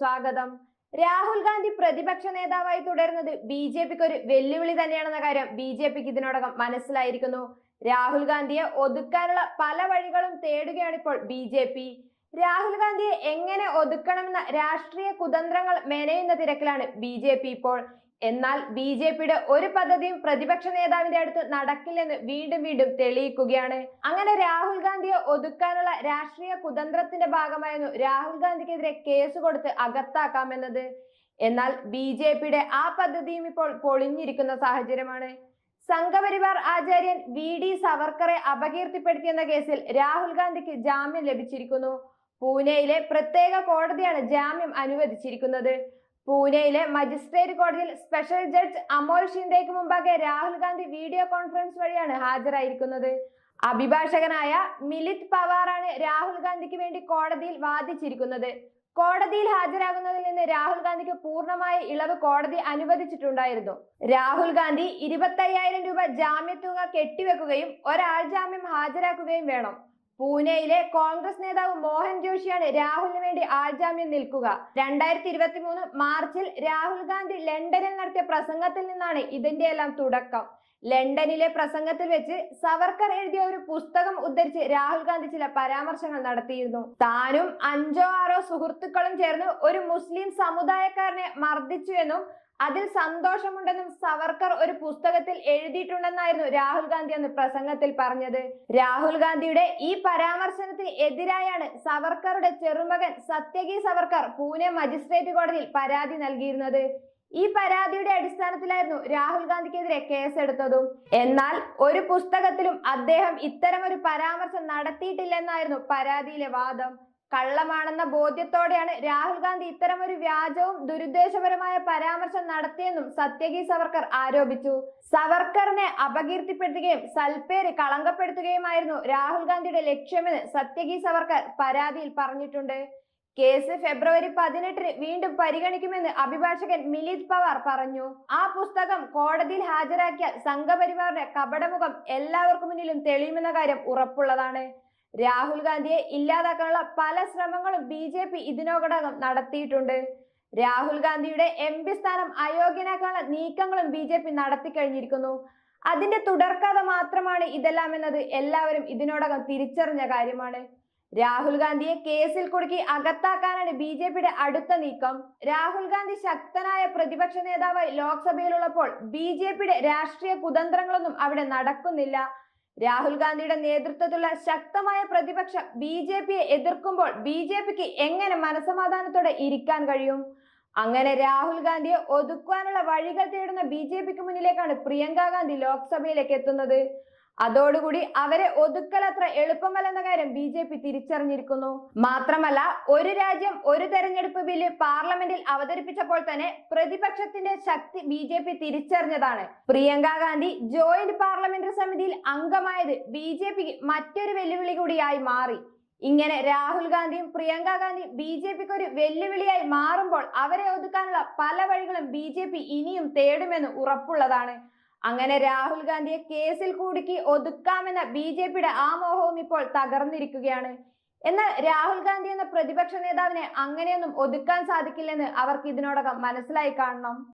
സ്വാഗതം. രാഹുൽ ഗാന്ധി പ്രതിപക്ഷ നേതാവായി തുടരുന്നത് ബി ജെ പിക്ക് ഒരു വെല്ലുവിളി തന്നെയാണെന്ന കാര്യം ബി ജെ പിക്ക് ഇതിനോടകം മനസ്സിലായിരിക്കുന്നു. രാഹുൽ ഗാന്ധിയെ ഒതുക്കാനുള്ള പല വഴികളും തേടുകയാണ് ഇപ്പോൾ ബി ജെ പി. രാഹുൽ ഗാന്ധിയെ എങ്ങനെ ഒതുക്കണമെന്ന രാഷ്ട്രീയ കുതന്ത്രങ്ങൾ മെനയുന്ന തിരക്കിലാണ് ബി ജെ പി ഇപ്പോൾ. എന്നാൽ ബി ജെ പിയുടെ ഒരു പദ്ധതിയും പ്രതിപക്ഷ നേതാവിന്റെ അടുത്ത് നടക്കില്ലെന്ന് വീണ്ടും വീണ്ടും തെളിയിക്കുകയാണ്. അങ്ങനെ രാഹുൽ ഗാന്ധിയെ ഒതുക്കാനുള്ള രാഷ്ട്രീയ കുതന്ത്രത്തിന്റെ ഭാഗമായിരുന്നു രാഹുൽ ഗാന്ധിക്കെതിരെ കേസ് കൊടുത്ത് അകത്താക്കാമെന്നത്. എന്നാൽ ബി ജെ പിയുടെ ആ പദ്ധതിയും ഇപ്പോൾ പൊളിഞ്ഞിരിക്കുന്ന സാഹചര്യമാണ്. സംഘപരിവാർ ആചാര്യൻ വി ഡി സവർക്കറെ അപകീർത്തിപ്പെടുത്തിയെന്ന കേസിൽ രാഹുൽ ഗാന്ധിക്ക് ജാമ്യം ലഭിച്ചിരിക്കുന്നു. പൂനെയിലെ പ്രത്യേക കോടതിയാണ് ജാമ്യം അനുവദിച്ചിരിക്കുന്നത്. പൂനെയിലെ മജിസ്ട്രേറ്റ് കോടതിയിൽ സ്പെഷ്യൽ ജഡ്ജ് അമോൽ ഷിൻഡേക്ക് മുമ്പാകെ രാഹുൽ ഗാന്ധി വീഡിയോ കോൺഫറൻസ് വഴിയാണ് ഹാജരായിരിക്കുന്നത്. അഭിഭാഷകനായ മിലിത് പവാറാണ് രാഹുൽ ഗാന്ധിക്ക് വേണ്ടി കോടതിയിൽ വാദിച്ചിരിക്കുന്നത്. കോടതിയിൽ ഹാജരാകുന്നതിൽ നിന്ന് രാഹുൽ ഗാന്ധിക്ക് പൂർണമായ ഇളവ് കോടതി അനുവദിച്ചിട്ടുണ്ടായിരുന്നു. രാഹുൽ ഗാന്ധി ഇരുപത്തയ്യായിരം രൂപ ജാമ്യത്തുക കെട്ടിവെക്കുകയും ഒരാൾ ജാമ്യം ഹാജരാക്കുകയും വേണം. പൂനെയിലെ കോൺഗ്രസ് നേതാവ് മോഹൻ ജോഷിയാണ് രാഹുലിന് വേണ്ടി ആൾജാമ്യം നിൽക്കുക. രണ്ടായിരത്തി ഇരുപത്തി മൂന്ന് മാർച്ചിൽ രാഹുൽ ഗാന്ധി ലണ്ടനിൽ നടത്തിയ പ്രസംഗത്തിൽ നിന്നാണ് ഇതിന്റെ എല്ലാം തുടക്കം. ലണ്ടനിലെ പ്രസംഗത്തിൽ വെച്ച് സവർക്കർ എഴുതിയ ഒരു പുസ്തകം ഉദ്ധരിച്ച് രാഹുൽ ഗാന്ധി ചില പരാമർശങ്ങൾ നടത്തിയിരുന്നു. താനും അഞ്ചോ ആറോ സുഹൃത്തുക്കളും ചേർന്ന് ഒരു മുസ്ലിം സമുദായക്കാരനെ മർദ്ദിച്ചു എന്നും അതിൽ സന്തോഷമുണ്ടെന്നും സവർക്കർ ഒരു പുസ്തകത്തിൽ എഴുതിയിട്ടുണ്ടെന്നായിരുന്നു രാഹുൽ ഗാന്ധി അന്ന് പ്രസംഗത്തിൽ പറഞ്ഞത്. രാഹുൽ ഗാന്ധിയുടെ ഈ പരാമർശനത്തിന് എതിരായാണ് സവർക്കറുടെ ചെറുമകൻ സത്യകി സവർക്കർ പൂനെ മജിസ്ട്രേറ്റ് കോടതിയിൽ പരാതി നൽകിയിരുന്നത്. ഈ പരാതിയുടെ അടിസ്ഥാനത്തിലായിരുന്നു രാഹുൽ ഗാന്ധിക്കെതിരെ കേസെടുത്തതും. എന്നാൽ ഒരു പുസ്തകത്തിലും അദ്ദേഹം ഇത്തരം ഒരു പരാമർശം നടത്തിയിട്ടില്ലെന്നായിരുന്നു പരാതിയിലെ വാദം. കള്ളമാണെന്ന ബോധ്യത്തോടെയാണ് രാഹുൽ ഗാന്ധി ഇത്തരം ഒരു വ്യാജവും ദുരുദ്ദേശപരമായ പരാമർശം നടത്തിയെന്നും സത്യകി സവർക്കർ ആരോപിച്ചു. സവർക്കറിനെ അപകീർത്തിപ്പെടുത്തുകയും സൽപ്പേര് കളങ്കപ്പെടുത്തുകയുമായിരുന്നു രാഹുൽ ഗാന്ധിയുടെ ലക്ഷ്യമെന്ന് സത്യകി സവർക്കർ പരാതിയിൽ പറഞ്ഞിട്ടുണ്ട്. കേസ് ഫെബ്രുവരി പതിനെട്ടിന് വീണ്ടും പരിഗണിക്കുമെന്ന് അഭിഭാഷകൻ മിലിത് പവാർ പറഞ്ഞു. ആ പുസ്തകം കോടതിയിൽ ഹാജരാക്കിയ സംഘപരിവാറിന്റെ കപടമുഖം എല്ലാവർക്കും മുന്നിലും തെളിയുമെന്ന കാര്യം ഉറപ്പുള്ളതാണ്. രാഹുൽ ഗാന്ധിയെ ഇല്ലാതാക്കാനുള്ള പല ശ്രമങ്ങളും ബി ജെ പി ഇതിനോടകം നടത്തിയിട്ടുണ്ട്. രാഹുൽ ഗാന്ധിയുടെ എം പി സ്ഥാനം അയോഗ്യനാക്കാനുള്ള നീക്കങ്ങളും ബി ജെ പി നടത്തിക്കഴിഞ്ഞിരിക്കുന്നു. അതിന്റെ തുടർക്കഥ മാത്രമാണ് ഇതെല്ലാം എന്നത് എല്ലാവരും ഇതിനോടകം തിരിച്ചറിഞ്ഞ കാര്യമാണ്. രാഹുൽ ഗാന്ധിയെ കേസിൽ കുടുക്കി അകത്താക്കാനാണ് ബി ജെ പിയുടെ അടുത്ത നീക്കം. രാഹുൽ ഗാന്ധി ശക്തനായ പ്രതിപക്ഷ നേതാവായി ലോക്സഭയിലുള്ളപ്പോൾ ബി ജെ പിയുടെ രാഷ്ട്രീയ കുതന്ത്രങ്ങളൊന്നും അവിടെ നടക്കുന്നില്ല. രാഹുൽ ഗാന്ധിയുടെ നേതൃത്വത്തിലുള്ള ശക്തമായ പ്രതിപക്ഷം ബി ജെ പിയെ എതിർക്കുമ്പോൾ ബി ജെ പിക്ക് എങ്ങനെ മനസമാധാനത്തോടെ ഇരിക്കാൻ കഴിയും? അങ്ങനെ രാഹുൽ ഗാന്ധിയെ ഒതുക്കുവാനുള്ള വഴികൾ തേടുന്ന ബി ജെ പിക്ക് മുന്നിലേക്കാണ് പ്രിയങ്ക ഗാന്ധി ലോക്സഭയിലേക്ക് എത്തുന്നത്. അതോടുകൂടി അവരെ ഒതുക്കൽ അത്ര എളുപ്പമല്ലെന്ന കാര്യം ബി ജെ പി തിരിച്ചറിഞ്ഞിരിക്കുന്നു. മാത്രമല്ല ഒരു രാജ്യം ഒരു തെരഞ്ഞെടുപ്പ് ബില്ല് പാർലമെന്റിൽ അവതരിപ്പിച്ചപ്പോൾ തന്നെ പ്രതിപക്ഷത്തിന്റെ ശക്തി ബി ജെ പി തിരിച്ചറിഞ്ഞതാണ്. പ്രിയങ്ക ഗാന്ധി ജോയിന്റ് പാർലമെന്ററി സമിതിയിൽ അംഗമായത് ബി ജെ പിക്ക് മറ്റൊരു വെല്ലുവിളി കൂടിയായി മാറി. ഇങ്ങനെ രാഹുൽ ഗാന്ധിയും പ്രിയങ്ക ഗാന്ധിയും ബി ജെ പിക്ക് ഒരു വെല്ലുവിളിയായി മാറുമ്പോൾ അവരെ ഒതുക്കാനുള്ള പല വഴികളും ബി ജെ പി ഇനിയും തേടുമെന്ന് ഉറപ്പുള്ളതാണ്. അങ്ങനെ രാഹുൽ ഗാന്ധിയെ കേസിൽ കുടുക്കി ഒതുക്കാമെന്ന ബി ജെ പിയുടെ ആ മോഹവും ഇപ്പോൾ തകർന്നിരിക്കുകയാണ്. എന്നാൽ രാഹുൽ ഗാന്ധി എന്ന പ്രതിപക്ഷ നേതാവിനെ അങ്ങനെയൊന്നും ഒതുക്കാൻ സാധിക്കില്ലെന്ന് അവർക്ക് ഇതിനോടകം മനസ്സിലായി കാണണം.